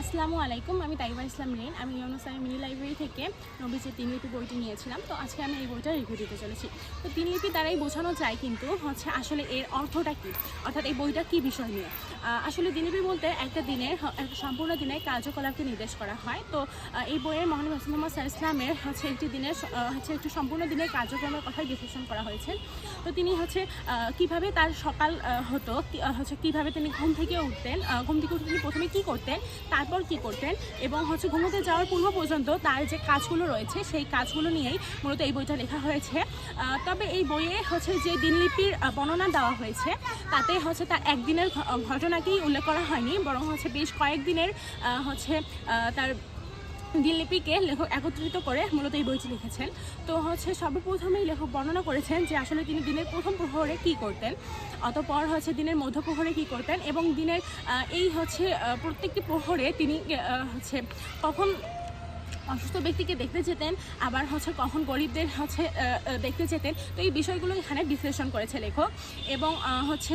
আসসালামু আলাইকুম, আমি তাইবা ইসলাম রেন। আমি ইউনুসাই মিনি লাইব্রেরি থেকে নবীজের তিনলিপি বইটি নিয়েছিলাম। তো আজকে আমি এই বইটা রিভিউ দিতে চলেছি। তো তিন লিপি দ্বারাই বোঝানো যায় কিন্তু হচ্ছে আসলে এর অর্থটা কী? অর্থাৎ এই বইটা কী বিষয় নিয়ে? আসলে দিনলিপি বলতে একটা দিনের সম্পূর্ণ দিনের কার্যকলাপকে নির্দেশ করা হয়। তো এই বইয়ের মহানবী মোহাম্মদ আলাইহি ইসলামের হচ্ছে একটি দিনের হচ্ছে একটি সম্পূর্ণ দিনের কার্যক্রমের কথাই বিশ্লেষণ করা হয়েছে তো তিনি হচ্ছে কীভাবে তার সকাল হতো হচ্ছে কীভাবে তিনি ঘুম থেকে উঠতেন ঘুম থেকে উঠে তিনি প্রথমে কী করতেন, তারপর কি করতেন এবং হচ্ছে ঘুমোতে যাওয়ার পূর্ব পর্যন্ত তার যে কাজগুলো রয়েছে, সেই কাজগুলো নিয়েই মূলত এই বইটা লেখা হয়েছে। তবে এই বইয়ে হচ্ছে যে দিনলিপির বর্ণনা দেওয়া হয়েছে, তাতে হচ্ছে তার একদিনের ঘ- ঘটনাকেই উল্লেখ করা হয়নি, বরং হচ্ছে বেশ কয়েকদিনের হচ্ছে তার দিনলিপিকে লেখক একত্রিত করে মূলত এই বইটি লিখেছেন। তো হচ্ছে সর্বপ্রথমেই লেখক বর্ণনা করেছেন যে আসলে তিনি দিনের প্রথম প্রহরে কি করতেন, অতপর হচ্ছে দিনের মধ্য প্রহরে কি করতেন এবং দিনের এই হচ্ছে প্রত্যেকটি প্রহরে তিনি হচ্ছে কখন অসুস্থ ব্যক্তিকে দেখতে যেতেন, আবার হচ্ছে কখন গরিবদের হচ্ছে দেখতে যেতেন। তো এই বিষয়গুলো এখানে বিশ্লেষণ করেছে লেখক এবং হচ্ছে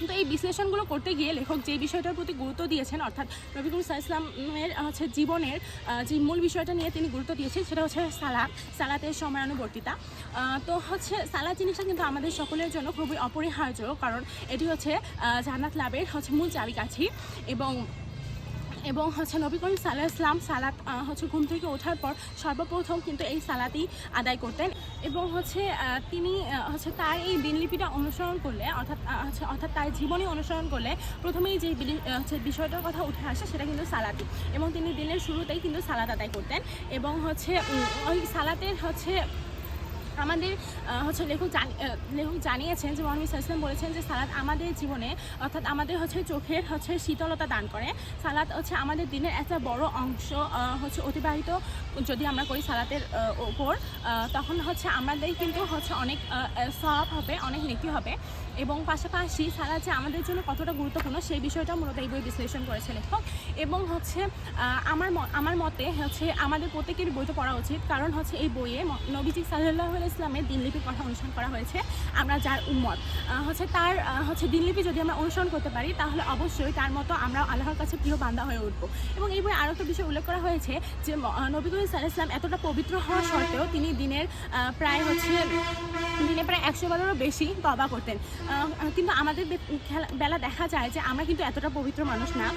কিন্তু এই বিশ্লেষণগুলো করতে গিয়ে লেখক যে বিষয়টার প্রতি গুরুত্ব দিয়েছেন, অর্থাৎ রবিকুল ইসলামের হচ্ছে জীবনের যে মূল বিষয়টা নিয়ে তিনি গুরুত্ব দিয়েছেন সেটা হচ্ছে সালাত সালাতের সময়ানুবর্তিতা। তো হচ্ছে সালাদ জিনিসটা কিন্তু আমাদের সকলের জন্য খুবই অপরিহার্য, কারণ এটি হচ্ছে জান্নাত লাভের হচ্ছে মূল চাবিকাঠি এবং এবং হচ্ছে নবী করিম সাল্লাহ ইসলাম সালাত হচ্ছে ঘুম থেকে ওঠার পর সর্বপ্রথম কিন্তু এই সালাতই আদায় করতেন এবং হচ্ছে তিনি হচ্ছে তার এই দিনলিপিটা অনুসরণ করলে, অর্থাৎ হচ্ছে, অর্থাৎ তার জীবনী অনুসরণ করলে প্রথমেই যে হচ্ছে বিষয়টার কথা উঠে আসে সেটা কিন্তু সালাতি এবং তিনি দিনের শুরুতেই কিন্তু সালাত আদায় করতেন এবং হচ্ছে ওই সালাতের হচ্ছে আমাদের হচ্ছে লেখক লেখক জানিয়েছেন যে মহানবী সাল্লাম বলেছেন যে সালাদ আমাদের জীবনে, অর্থাৎ আমাদের হচ্ছে চোখের হচ্ছে শীতলতা দান করে। সালাদ হচ্ছে আমাদের দিনের একটা বড় অংশ হচ্ছে অতিবাহিত। যদি আমরা করি সালাতের ওপর তখন হচ্ছে আমাদের কিন্তু হচ্ছে অনেক সব হবে, অনেক নেকি হবে। এবং পাশাপাশি সারা যে আমাদের জন্য কতটা গুরুত্বপূর্ণ সেই বিষয়টা মূলত এই বই বিশ্লেষণ করেছে লেখক। এবং হচ্ছে আমার আমার মতে হচ্ছে আমাদের প্রত্যেকের বইটা পড়া উচিত। কারণ হচ্ছে এই বইয়ে নবীজি সাল্লাহ ইসলামের দিনলিপির কথা অনুসরণ করা হয়েছে আমরা যার উম্মত। হচ্ছে তার হচ্ছে দিনলিপি যদি আমরা অনুসরণ করতে পারি তাহলে অবশ্যই তার মতো আমরা আল্লাহর কাছে প্রিয় বান্দা হয়ে উঠবো। এবং এই বই আরও একটা বিষয় উল্লেখ করা হয়েছে যে ম- আহ, নবী করিম সাল্লাহ ইসলাম এতটা পবিত্র হওয়া সত্ত্বেও তিনি দিনের প্রায় হচ্ছে দিনে প্রায় একশো বারেরও বেশি তবা করতেন। কিন্তু আমাদের বেলা দেখা যায় যে আমরা কিন্তু এতটা পবিত্র মানুষ না।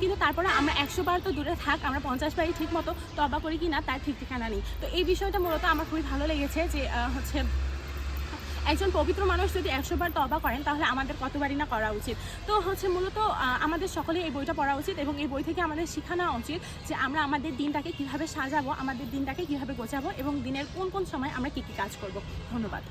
কিন্তু তারপরে আমরা একশো বার তো দূরে থাক, আমরা পঞ্চাশ বারই ঠিক মতো তবা করি কি না, তার ঠিক ঠিকানা নেই। তো এই বিষয়টা মূলত আমার খুবই ভালো লেগেছে যে হচ্ছে একজন পবিত্র মানুষ যদি একশো বার তবা করেন, তাহলে আমাদের কতবারই না করা উচিত। তো হচ্ছে মূলত আমাদের সকলেই এই বইটা পড়া উচিত এবং এই বই থেকে আমাদের শেখানো উচিত যে আমরা আমাদের দিনটাকে কীভাবে সাজাবো, আমাদের দিনটাকে কীভাবে গোছাবো এবং দিনের কোন কোন সময় আমরা কী কী কাজ করব। ধন্যবাদ।